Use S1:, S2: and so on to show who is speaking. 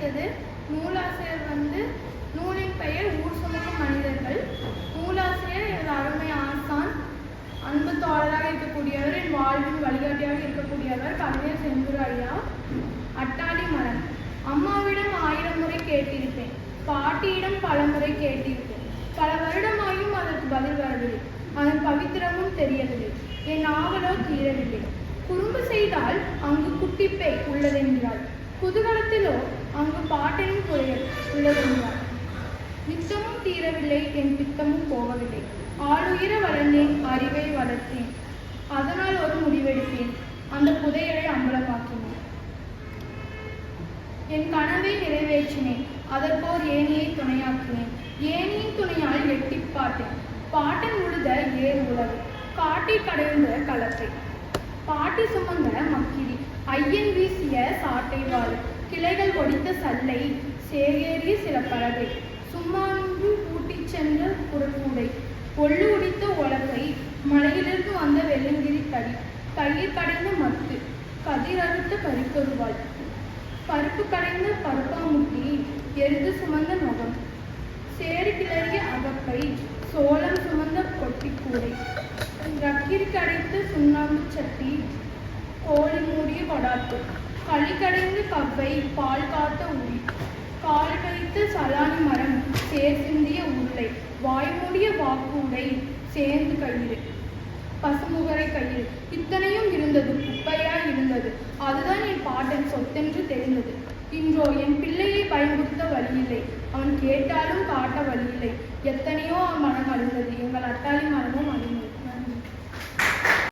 S1: மேல்நிலைப்பள்ளியிலிருந்து நூலாசிரியர் வந்து நூலின் பெயர் ஊர் சுமக்கும் மனிதர்கள். நூலாசிரியர் எனது அருமை ஆசான். அன்பு தோழராக இருக்கக்கூடியவர் என் வாழ்வின் வழிகாட்டியாக இருக்கக்கூடியவர் கவிஞர் செந்தூர் ஐயா. அட்டாளி மரம். அம்மாவிடம் ஆயிரம் முறை கேட்டிருப்பேன். பாட்டியிடம் பல முறை கேட்டிருப்பேன். பல வருடமாயும் அதற்கு பதில் வரவில்லை. அதன் பவித்திரமும் தெரியவில்லை. என் ஆவலோ தீரவில்லை. குறும்பு செய்தால் அங்கு குட்டிப்பை உள்ளதென்கிறாள் குதூகலத்திலோ அங்கு பாட்டையும் குறையல் உள்ளதென்றாள் நித்தமும் தீரவில்லை என் பித்தமும் போகவில்லை. ஆளுயிர வளர்ந்தேன் அறிவை வளர்த்தேன். அதனால் ஒரு முடிவெடுத்தேன் அந்த புதையலை அம்பலமாக்கினேன். என் கனவை நிறைவேற்றினேன். அதற்கோர் ஏணியை துணையாக்கினேன். ஏனியின் துணையால் எட்டிப் பாட்டேன் பாட்டன் உழுத ஏர் உழவு காட்டி கடைந்த களத்தை பாட்டி சுமந்த மக்கிரி. ஐயன் வீசிய சாட்டை கிளைகள் ஒடித்த சல்லை சேகேறிய சில பறவை சும்மாங்கு கூட்டிச் சென்ற குரக்கூடை. ஒள்ளு உடித்த உலகை மலையிலிருந்து வந்த வெள்ளங்கிரி தடி தயிர் கடைந்த மத்து கதிர் அறுத்த கறிக்கொருவாள் பருப்பு கடைந்த பருப்பாமுட்டி எருது சுமந்த முகம் சேறு கிளறிய அகப்பை சோளம் சுமந்த கொட்டிக்கூடை. ரக்கீர் கடைத்த சுண்ணாம்பு சட்டி கோழி மூடிய கொடாத்து களிக்கடைந்து கவ்வை பால் காத்த உரி கால் வைத்த சலானி மரம் சேர் சிந்திய உருளை. வாய் மூடிய சேர்ந்து கயிறு. பசுமுகரை கயிறு. இத்தனையும் இருந்தது குப்பையாய் இருந்தது. அதுதான் என் பாட்டன் சொத்தென்று தெரிந்தது. இன்றோ என் பிள்ளையை பயன்படுத்த வழியில்லை. அவன் கேட்டாலும் காட்ட வழியில்லை. எத்தனையோ மனம் அழுந்தது. எங்கள்